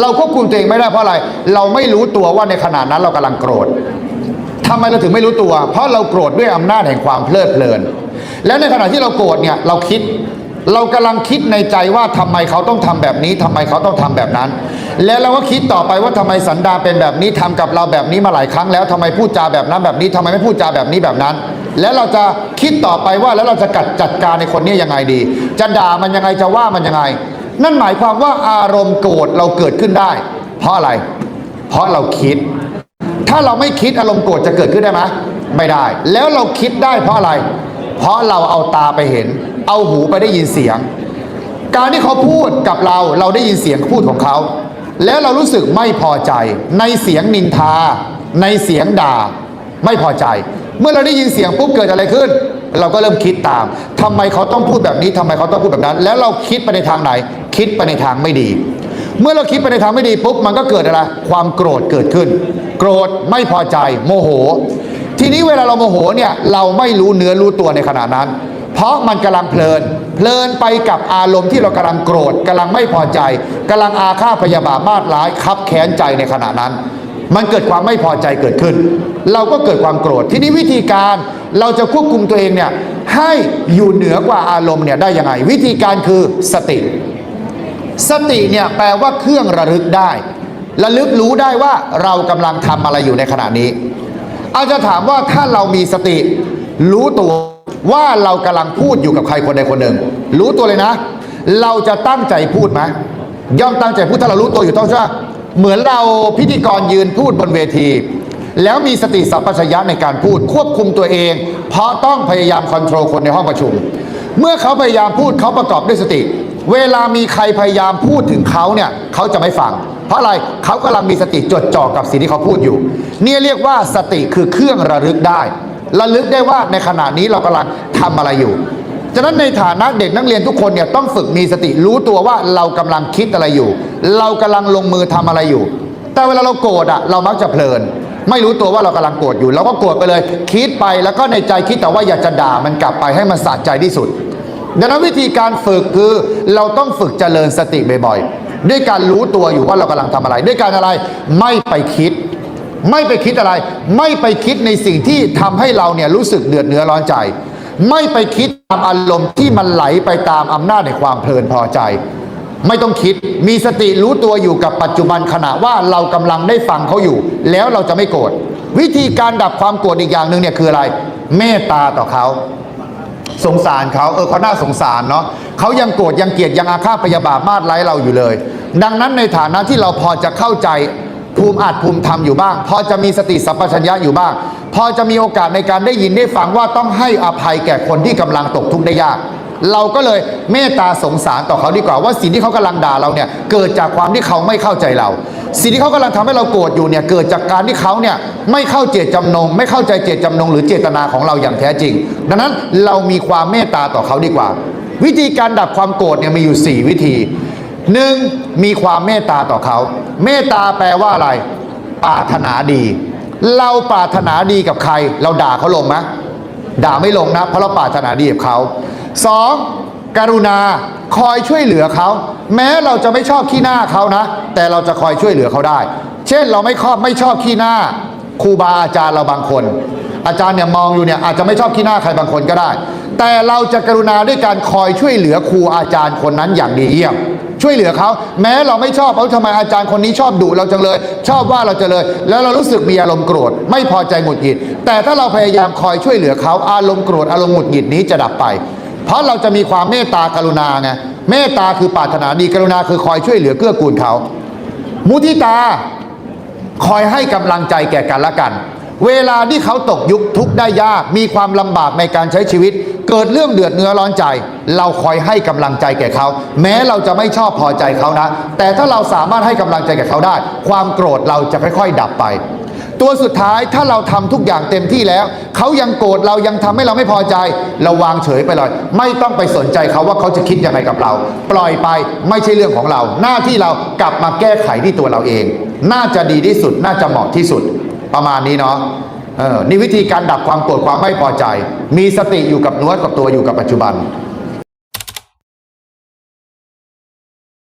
เราควบคุมตัวเองไม่ได้เพราะอะไร เราไม่รู้ตัวว่าในขณะนั้นเรากำลังโกรธทำไมเราถึงไม่รู้ตัว เพราะเราโกรธด้วยอำนาจแห่งความเพลิดเพลิน แล้วในขณะที่เราโกรธเนี่ยเราคิด เรากำลังคิดในใจว่าทำไมเขาต้องทำแบบนี้ทำไมเขาต้องทำแบบนั้น แล้วเราก็คิดต่อไปว่าทำไมสันดาเป็นแบบนี้ทำกับเราแบบนี้มาหลายครั้งแล้วทำไมพูดจาแบบนั้นแบบนี้ทำไมไม่พูดจาแบบนี้แบบนั้น แล้วเราจะคิดต่อไปว่าแล้วเราจะกัดจัดการในคนนี้ยังไงดี จะด่ามันยังไงจะว่ามันยังไง นั่นหมายความว่าอารมณ์โกรธเราเกิดขึ้นได้ เพราะอะไร เพราะเราคิด ถ้าเราไม่คิดอารมณ์โกรธจะเกิดขึ้นได้ไหมไม่ได้ แล้วเราคิดได้เพราะอะไร เพราะเราเอาตาไปเห็น เอาหูไปได้ยินเสียง การที่เขาพูดกับเราเราได้ยินเสียงพูดของเขา แล้วเรารู้สึกไม่พอใจ ในเสียงนินทา ในเสียงด่า ไม่พอใจ เมื่อเราได้ยินเสียงปุ๊บเกิดอะไรขึ้นเราก็เริ่มคิดตามทำไมเขาต้องพูดแบบนี้ทำไมเขาต้องพูดแบบนั้น แล้วเราคิดไปในทางไหน คิดไปในทางไม่ดี เมื่อเราคิดไปในทางไม่ดีปุ๊บมันก็เกิดอะไร ความโกรธเกิดขึ้น โกรธไม่พอใจโมโห ทีนี้เวลาเราโมโหเนี่ยเราไม่รู้เนื้อรู้ตัวในขณะนั้น เพราะมันกำลังเพลิน เพลินไปกับอารมณ์ที่เรากำลังโกรธกำลังไม่พอใจกำลังอาฆาตพยาบาทมาดร้ายคับแค้นใจในขณะนั้น มันเกิดความไม่พอใจเกิดขึ้น เราก็เกิดความโกรธ ทีนี้วิธีการเราจะควบคุมตัวเองเนี่ยให้อยู่เหนือกว่าอารมณ์เนี่ยได้ยังไง วิธีการคือสติ สติเนี่ยแปลว่าเครื่องระลึกได้ ระลึกรู้ได้ว่าเรากำลังทำอะไรอยู่ในขณะนี้ อาจจะถามว่าถ้าเรามีสติ รู้ตัวว่าเรากำลังพูดอยู่กับใครคนใดคนหนึ่ง รู้ตัวเลยนะ เราจะตั้งใจพูดไหมย่อมตั้งใจพูดถ้าเรารู้ตัวอยู่ต้องใช่ไหมเหมือนเราพิธีกรยืนพูดบนเวที แล้วมีสติสัมปชัญญะในการพูดควบคุมตัวเอง เพราะต้องพยายามคอนโทรลคนในห้องประชุม เมื่อเขาพยายามพูดเขาประกอบด้วยสติ เวลามีใครพยายามพูดถึงเขาเนี่ยเขาจะไม่ฟัง เพราะอะไรเขากำลังมีสติจดจ่อกับสิ่งที่เขาพูดอยู่เนี่ยเรียกว่าสติคือเครื่องระลึกได้ ระลึกได้ว่าในขณะนี้เรากำลังทำอะไรอยู่ฉะนั้นในฐานะเด็กนักเรียนทุกคนเนี่ยต้องฝึกมีสติรู้ตัวว่าเรากำลังคิดอะไรอยู่ เรากำลังลงมือทำอะไรอยู่ แต่เวลาเราโกรธอะเรามักจะเพลิน ไม่รู้ตัวว่าเรากำลังโกรธอยู่เราก็โกรธไปเลย คิดไปแล้วก็ในใจคิดแต่ว่าอยากจะด่ามันกลับไปให้มันสะใจที่สุด ดังนั้นวิธีการฝึกคือเราต้องฝึกเจริญสติบ่อยๆ ด้วยการรู้ตัวอยู่ว่าเรากำลังทำอะไร ด้วยการอะไรไม่ไปคิด ไม่ไปคิดอะไร ไม่ไปคิดในสิ่งที่ทำให้เราเนี่ยรู้สึกเดือดเนื้อร้อนใจ ไม่ไปคิดตามอารมณ์ที่มันไหลไปตามอำนาจในความเพลินพอใจ ไม่ต้องคิดมีสติรู้ตัวอยู่กับปัจจุบันขณะว่าเรากำลังได้ฟังเขาอยู่ แล้วเราจะไม่โกรธวิธีการดับความโกรธอีกอย่างหนึ่งเนี่ยคืออะไร เมตตาต่อเขา สงสารเขาเออเขาน่าสงสารเนาะเขายังโกรธยังเกลียดยังอาฆาตพยาบาทมาดไร้ายเราอยู่เลย ดังนั้นในฐานะที่เราพอจะเข้าใจภูมิอาจภูมิธรรมอยู่บ้าง พอจะมีสติสัมปชัญญะอยู่บ้าง พอจะมีโอกาสในการได้ยินได้ฟังว่าต้องให้อภัยแก่คนที่กำลังตกทุกข์ได้ยาก เราก็เลยเมตตาสงสารต่อเขาดีกว่าว่าสิ่งที่เขากำลังด่าเราเนี่ยเกิดจากความที่เขาไม่เข้าใจเรา สิ่งที่เขากำลังทำให้เราโกรธอยู่เนี่ยเกิดจากการที่เขาเนี่ยไม่เข้าเจตจำนง ไม่เข้าใจเจตจำนง หรือเจตนาของเราอย่างแท้จริง ดังนั้นเรามีความเมตตาต่อเขาดีกว่า วิธีการดับความโกรธเนี่ยมีอยู่ 4 วิธีหนึ่งมีความเมตตาต่อเขา เมตตาแปลว่าอะไรปรารถนาดี เราปรารถนาดีกับใคร เราด่าเขาลงไหมด่าไม่ลงนะเพราะเราปรารถนาดีกับเขา สองกรุณาคอยช่วยเหลือเขา แม้เราจะไม่ชอบขี้หน้าเขานะ แต่เราจะคอยช่วยเหลือเขาได้ เช่นเราไม่ชอบไม่ชอบขี้หน้าครูบาอาจารย์เราบางคน อาจารย์เนี่ยมองอยู่เนี่ยอาจจะไม่ชอบขี้หน้าใครบางคนก็ได้ แต่เราจะกรุณาด้วยการคอยช่วยเหลือครูอาจารย์คนนั้นอย่างดีเยี่ยมช่วยเหลือเขาแม้เราไม่ชอบเขาทำไมอาจารย์คนนี้ชอบดุเราจังเลย ชอบว่าเราจังเลย แล้วเรารู้สึกมีอารมณ์โกรธ ไม่พอใจหงุดหงิด แต่ถ้าเราพยายามคอยช่วยเหลือเขาอารมณ์โกรธอารมณ์หงุดหงิดนี้จะดับไป เพราะเราจะมีความเมตตากรุณาไงเมตตาคือปรารถนาดีกรุณาคือคอยช่วยเหลือเกื้อกูลเขา มุทิตาคอยให้กำลังใจแก่กันและกัน เวลาที่เขาตกยุคทุกข์ได้ยาก มีความลำบากในการใช้ชีวิต เกิดเรื่องเดือดเนื้อร้อนใจ เราคอยให้กำลังใจแก่เขา แม้เราจะไม่ชอบพอใจเขานะ แต่ถ้าเราสามารถให้กำลังใจแก่เขาได้ ความโกรธเราจะค่อยๆ ดับไป ตัวสุดท้ายถ้าเราทำทุกอย่างเต็มที่แล้ว เขายังโกรธเรายังทำให้เราไม่พอใจ เราวางเฉยไปเลย ไม่ต้องไปสนใจเขาว่าเขาจะคิดยังไงกับเรา ปล่อยไปไม่ใช่เรื่องของเรา หน้าที่เรากลับมาแก้ไขที่ตัวเราเอง น่าจะดีที่สุด น่าจะเหมาะที่สุด ประมาณนี้เนาะเออนี่วิธีการดับความโกรธความไม่พอใจ มีสติอยู่กับเนื้อกับตัวอยู่กับปัจจุบัน